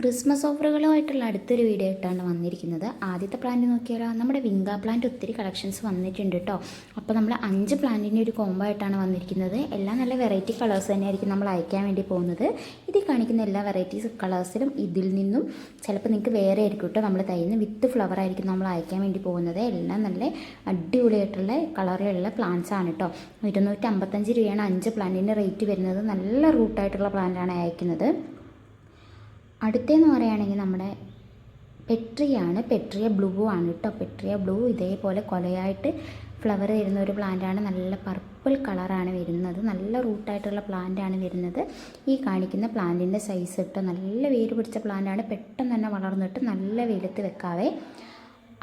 Christmas ഓഫറുകളുമായിട്ടുള്ള അടുത്തൊരു video ആയിട്ടാണ് വന്നിരിക്കുന്നത്. ആദ്യത്തെ പ്ലാന്റ് നോക്കിയാലോ നമ്മുടെ വിങ്ക പ്ലാന്റ് ഒത്തിരി കളക്ഷൻസ് വന്നിട്ടുണ്ട് കേട്ടോ അപ്പോൾ നമ്മൾ അഞ്ച് പ്ലാന്റിന്റെ ഒരു കോംബോ ആയിട്ടാണ് വന്നിരിക്കുന്നത്. എല്ലാം നല്ല വെറൈറ്റി കളേഴ്സ് തന്നെയായിരിക്കും നമ്മൾ അയക്കാൻ വേണ്ടി പോകുന്നത്. ഇതിൽ കാണിക്കുന്ന എല്ലാ വെറൈറ്റീസ് കളേഴ്സിലും ഇതിൽ നിന്നും ചിലപ്പോൾ നിങ്ങൾക്ക് വേറെ ആയിരിക്കും കേട്ടോ നമ്മൾ തയ്യുന്ന വിത്ത് ഫ്ലവർ ആയിരിക്കും നമ്മൾ അയക്കാൻ വേണ്ടി പോകുന്നത്. എല്ലാം നല്ല അടിപൊളിയായിട്ടുള്ള കളറിലുള്ള പ്ലാന്റ്സ് ആണ് കേട്ടോ ഇരുന്നൂറ്റി അമ്പത്തഞ്ച് രൂപയാണ് അഞ്ച് പ്ലാന്റിന്റെ റേറ്റ് വരുന്നത്. നല്ല റൂട്ടായിട്ടുള്ള പ്ലാന്റാണ് അയക്കുന്നത്. അടുത്തെന്ന് പറയുകയാണെങ്കിൽ നമ്മുടെ പെട്രിയാണ്. പെട്രിയ ബ്ലൂ ആണ് കേട്ടോ. Petrea blue. ഇതേപോലെ കൊലയായിട്ട് ഫ്ലവർ വരുന്ന ഒരു പ്ലാന്റാണ് നല്ല പർപ്പിൾ കളറാണ് വരുന്നത്. നല്ല റൂട്ടായിട്ടുള്ള പ്ലാന്റാണ് വരുന്നത്. ഈ കാണിക്കുന്ന പ്ലാന്റിന്റെ സൈസ് ഇട്ട് നല്ല വേര് പിടിച്ച പ്ലാന്റാണ് പെട്ടെന്ന് തന്നെ വളർന്നിട്ട് നല്ല വെയിലത്ത് വെക്കാവേ.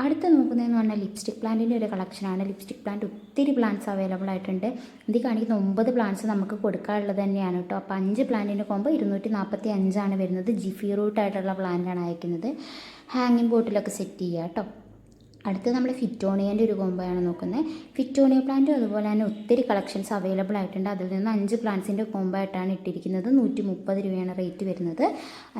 അടുത്ത നോക്കുന്നതെന്ന് പറഞ്ഞാൽ ലിപ്സ്റ്റിക് പ്ലാന്റിന്റെ ഒരു കളക്ഷനാണ് ലിപ്സ്റ്റിക് പ്ലാന്റ് ഒത്തിരി പ്ലാന്റ്സ് അവൈലബിൾ ആയിട്ടുണ്ട്. ഇത് കാണിക്കുന്ന ഒമ്പത് പ്ലാന്റ്സ് നമുക്ക് കൊടുക്കാനുള്ളത് തന്നെയാണ് കേട്ടോ. അപ്പോൾ അഞ്ച് പ്ലാന്റിന്റെ കൊമ്പോ ഇരുന്നൂറ്റി നാൽപ്പത്തി അഞ്ചാണ് വരുന്നത് ജിഫി റൂട്ട് ആയിട്ടുള്ള പ്ലാന്റാണ് അയക്കുന്നത്. ഹാങ്ങിങ് ബോട്ടിലൊക്കെ സെറ്റ് ചെയ്യുക കേട്ടോ. അടുത്ത് നമ്മൾ ഫിറ്റോണിയന്റെ ഒരു കോമ്പോയാണ് നോക്കുന്നത്. ഫിറ്റോണിയ പ്ലാന്റും അതുപോലെ തന്നെ ഒത്തിരി കളക്ഷൻസ് അവൈലബിൾ ആയിട്ടുണ്ട്. അതിൽ നിന്ന് അഞ്ച് പ്ലാന്റ്സിന്റെ കോമ്പോ ആയിട്ടാണ് ഇട്ടിരിക്കുന്നത്. നൂറ്റി മുപ്പത് രൂപയാണ് റേറ്റ് വരുന്നത്.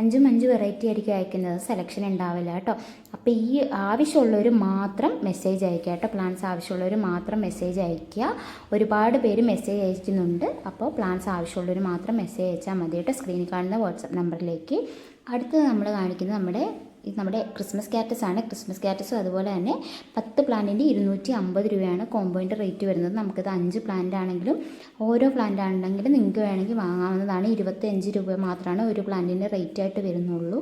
അഞ്ചും അഞ്ച് വെറൈറ്റി ആയിരിക്കും അയക്കുന്നത്. സെലക്ഷൻ ഉണ്ടാവില്ല കേട്ടോ. അപ്പോൾ ഈ ആവശ്യമുള്ളവർ മാത്രം മെസ്സേജ് അയക്കുക കേട്ടോ. പ്ലാന്റ്സ് ആവശ്യമുള്ളവർ മാത്രം മെസ്സേജ് അയക്കുക. ഒരുപാട് പേര് മെസ്സേജ് അയക്കുന്നുണ്ട്. അപ്പോൾ പ്ലാന്റ്സ് ആവശ്യമുള്ളവർ മാത്രം മെസ്സേജ് അയച്ചാൽ മതി കേട്ടോ. സ്ക്രീനിൽ കാണുന്ന വാട്സപ്പ് നമ്പറിലേക്ക് അടുത്തത് നമ്മൾ കാണിക്കുന്നത് നമ്മുടെ ഇത് നമ്മുടെ ക്രിസ്മസ് കാറ്റസ് ആണ്. ക്രിസ്മസ് ക്യാറ്റസും അതുപോലെ തന്നെ പത്ത് പ്ലാന്റിന്റെ ഇരുന്നൂറ്റി അമ്പത് രൂപയാണ് കോമ്പോയിന്റെ റേറ്റ് വരുന്നത്. നമുക്കിത് അഞ്ച് പ്ലാന്റ് ആണെങ്കിലും ഓരോ പ്ലാന്റ് ആണെങ്കിലും നിങ്ങൾക്ക് വേണമെങ്കിൽ വാങ്ങാവുന്നതാണ്. ഇരുപത്തഞ്ച് രൂപ മാത്രമാണ് ഒരു പ്ലാന്റിന്റെ റേറ്റ് ആയിട്ട് വരുന്നുള്ളൂ.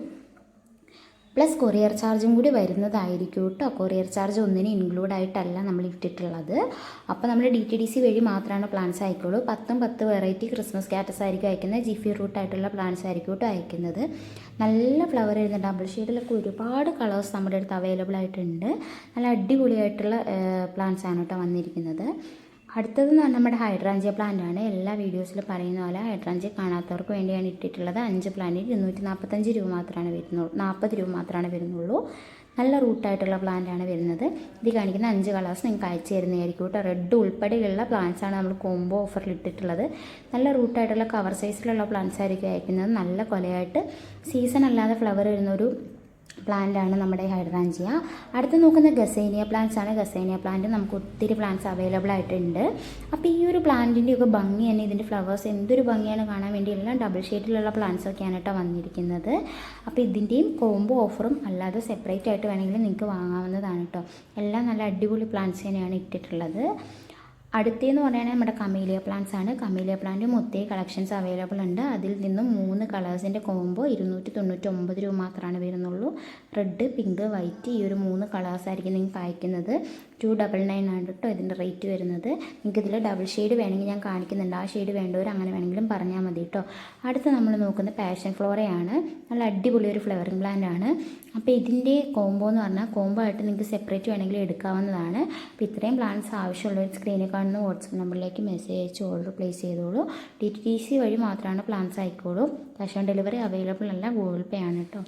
പ്ലസ് കൊറിയർ ചാർജും കൂടി വരുന്നതായിരിക്കും കേട്ടോ. കൊറിയർ ചാർജ് ഒന്നിനെ ഇൻക്ലൂഡ് ആയിട്ടല്ല നമ്മൾ ഇട്ടിട്ടുള്ളത്. അപ്പോൾ നമ്മൾ ഡി ടി ഡി സി വഴി മാത്രമാണ് പ്ലാൻസ് അയക്കുള്ളൂ. പത്തും പത്ത് വെറൈറ്റി ക്രിസ്മസ് കാറ്റസ് ആയിരിക്കും അയക്കുന്നത്. ജിഫി റൂട്ട് ആയിട്ടുള്ള പ്ലാൻസ് ആയിരിക്കും കേട്ടോ അയക്കുന്നത്. നല്ല ഫ്ലവർ വരുന്ന ഡബിൾ ഷെയ്ഡിലൊക്കെ ഒരുപാട് കളേഴ്സ് നമ്മുടെ അടുത്ത് അവൈലബിൾ ആയിട്ടുണ്ട്. നല്ല അടിപൊളിയായിട്ടുള്ള പ്ലാൻസ് ആണ് കേട്ടോ വന്നിരിക്കുന്നത്. അടുത്തത് എന്ന് പറഞ്ഞാൽ നമ്മുടെ ഹൈഡ്രാഞ്ചിയ പ്ലാന്റ് ആണ്. എല്ലാ വീഡിയോസിലും പറയുന്ന പോലെ ഹൈഡ്രാഞ്ചിയ കാണാത്തവർക്ക് വേണ്ടിയാണ് ഇട്ടിട്ടുള്ളത്. അഞ്ച് പ്ലാന്റിൽ ഇരുന്നൂറ്റി നാൽപ്പത്തഞ്ച് രൂപ മാത്രമാണ് വരുന്നുള്ളൂ നാൽപ്പത് രൂപ മാത്രമാണ് വരുന്നുള്ളൂ. നല്ല റൂട്ടായിട്ടുള്ള പ്ലാന്റ് ആണ് വരുന്നത്. ഇത് കാണിക്കുന്ന അഞ്ച് കളേഴ്സ് നിങ്ങൾക്ക് അയച്ചു തരുന്നതായിരിക്കും കേട്ടോ. റെഡ് ഉൾപ്പെടെയുള്ള പ്ലാന്റ്സ് ആണ് നമ്മൾ കോംബോ ഓഫറിൽ ഇട്ടിട്ടുള്ളത്. നല്ല റൂട്ടായിട്ടുള്ള കവർ സൈസിലുള്ള പ്ലാന്റ്സ് ആയിരിക്കും അയക്കുന്നത്. നല്ല കൊലയായിട്ട് സീസൺ അല്ലാതെ ഫ്ലവർ വരുന്നൊരു പ്ലാന്റ് ആണ് നമ്മുടെ ഹൈഡ്രാഞ്ചിയ അടുത്ത് നോക്കുന്ന ഗസേനിയ പ്ലാന്റ്സ് ആണ്. ഗസേനിയ പ്ലാന്റ് നമുക്ക് ഒത്തിരി പ്ലാന്റ്സ് അവൈലബിൾ ആയിട്ടുണ്ട്. അപ്പോൾ ഈ ഒരു പ്ലാന്റിന്റെയൊക്കെ ഭംഗി തന്നെ ഇതിന്റെ ഫ്ലവേഴ്സ് എന്തൊരു ഭംഗിയാണ് കാണാൻ വേണ്ടി എല്ലാം ഡബിൾ ഷേറ്റിലുള്ള പ്ലാന്റ്സ് ഒക്കെയാണ് കേട്ടോ വന്നിരിക്കുന്നത്. അപ്പോൾ ഇതിന്റെയും കോംബോ ഓഫറും അല്ലാതെ സെപ്പറേറ്റ് ആയിട്ട് വേണമെങ്കിൽ നിങ്ങൾക്ക് വാങ്ങാവുന്നതാണ് കേട്ടോ. എല്ലാം നല്ല അടിപൊളി പ്ലാന്റ്സ് തന്നെയാണ് ഇട്ടിട്ടുള്ളത്. അടുത്തേന്ന് പറയുകയാണെങ്കിൽ നമ്മുടെ കമീലിയ പ്ലാന്റ്സ് ആണ്. കമീലിയ പ്ലാന്റ് ഒത്തിരി കളക്ഷൻസ് അവൈലബിൾ ഉണ്ട്. അതിൽ നിന്നും മൂന്ന് കളേഴ്സിന്റെ കോംബോ ഇരുന്നൂറ്റി തൊണ്ണൂറ്റി ഒമ്പത് രൂപ മാത്രമാണ് വരുന്നുള്ളൂ. റെഡ് പിങ്ക് വൈറ്റ് ഈ ഒരു മൂന്ന് കളേഴ്സ് ആയിരിക്കും നിങ്ങൾക്ക് അയക്കുന്നത്. ടു ഡബിൾ നയൻ ആണ് കേട്ടോ ഇതിന്റെ റേറ്റ് വരുന്നത്. നിങ്ങൾക്ക് ഇതിൽ ഡബിൾ ഷെയ്ഡ് വേണമെങ്കിൽ ഞാൻ കാണിക്കുന്നുണ്ട്. ആ ഷെയ്ഡ് വേണ്ടവർ അങ്ങനെ വേണമെങ്കിലും പറഞ്ഞാൽ മതി കേട്ടോ. അടുത്ത് നമ്മൾ നോക്കുന്ന പാഷൻ ഫ്ലോറയാണ് നല്ല അടിപൊളി ഒരു ഫ്ലവറിംഗ് പ്ലാന്റ് ആണ്. അപ്പോൾ ഇതിന്റെ കോംബോ എന്ന് പറഞ്ഞാൽ കോംബോ ആയിട്ട് നിങ്ങൾക്ക് സെപ്പറേറ്റ് വേണമെങ്കിൽ എടുക്കാവുന്നതാണ്. അപ്പോൾ ഇത്രയും പ്ലാന്റ്സ് ആവശ്യമുള്ള ഒരു സ്ക്രീനിൽ കാണുന്ന വാട്സപ്പ് നമ്പറിലേക്ക് മെസ്സേജ് അയച്ച് ഓർഡർ പ്ലേസ് ചെയ്തോളൂ. ഡി ടി സി വഴി മാത്രമാണ് പ്ലാൻസ് അയക്കോളൂ ക്യാഷ് ഓൺ ഡെലിവറി അവൈലബിൾ അല്ല ഗൂഗിൾ പേ ആണ് കേട്ടോ